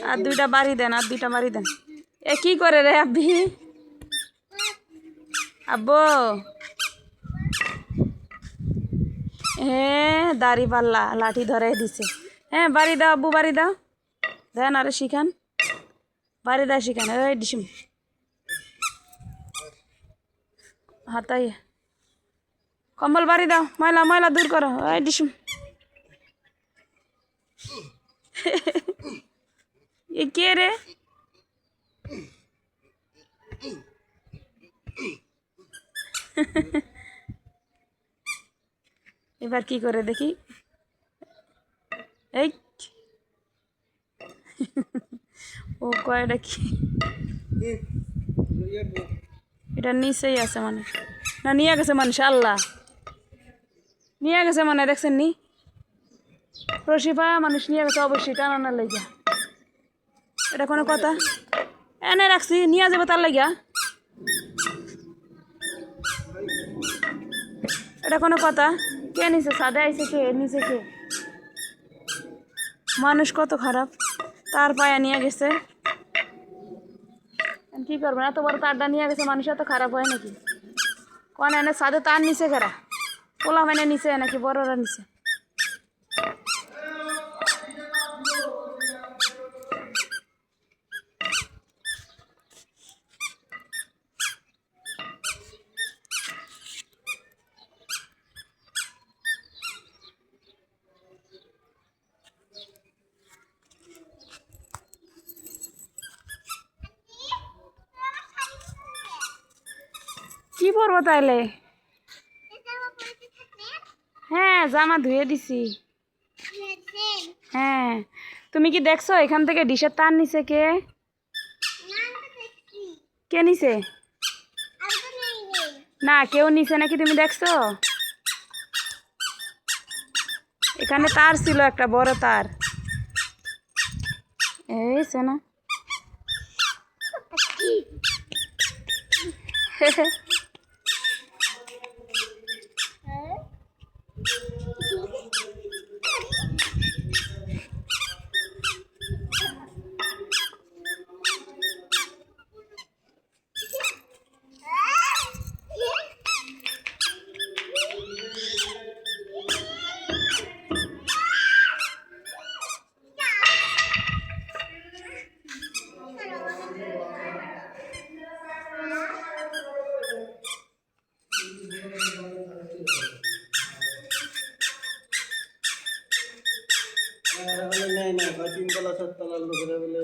আর দুইটা বাড়ি দেন, আর দুইটা বাড়ি দেন। এ, কি করে রে আব্বি? আব্বু। হ্যাঁ দাড়ি পাল্লা, লাঠি ধরে দিছে। হ্যাঁ বাড়ি দাও আব্বু, বাড়ি দাও। দেন আরে শিখান। বাড়ি দাও, শিখান। এই, ডিসিম। হাতাই। কম্বল বাড়ি দাও। ময়লা ময়লা দূর করো। এই, ডিসিম। এ কে রে এবার কি করে দেখি এই ও কয়টা কি এটা নিচেই আছে মানে না নিয়ে গেছে মানুষ আল্লাহ নিয়ে গেছে মানে দেখছেন নি রশিফা মানুষ নিয়ে গেছে অবশ্যই টানানোর লাগিয়া এটা কোনো কথা। এনে রাখছি, নিয়ে যাব তার লাগিয়া। এটা কোনো কথা। কে নিছে? সাদা আইছে কে? নিচে কে? মানুষ কত খারাপ। তার পায়া নিয়ে গেছে। কি করবেন এত বড় তারটা নিয়ে গেছে, মানুষ এত খারাপ হয় নাকি? কোন, এনে সাদে তার নিচে খারা পোলা মানে নিচে নাকি বড়রা নিচে কি পরবো তাইলে? হ্যাঁ জামা ধুয়ে দিছি। হ্যাঁ তুমি কি দেখছ এখান থেকে ডিশের তার নিছে কে? কে নিছে? না, কেউ নিছে নাকি তুমি দেখছ? এখানে তার ছিল, একটা বড় তার। এই না বলে নেয় না। তিনতলা চারতলার লোকেরা বলে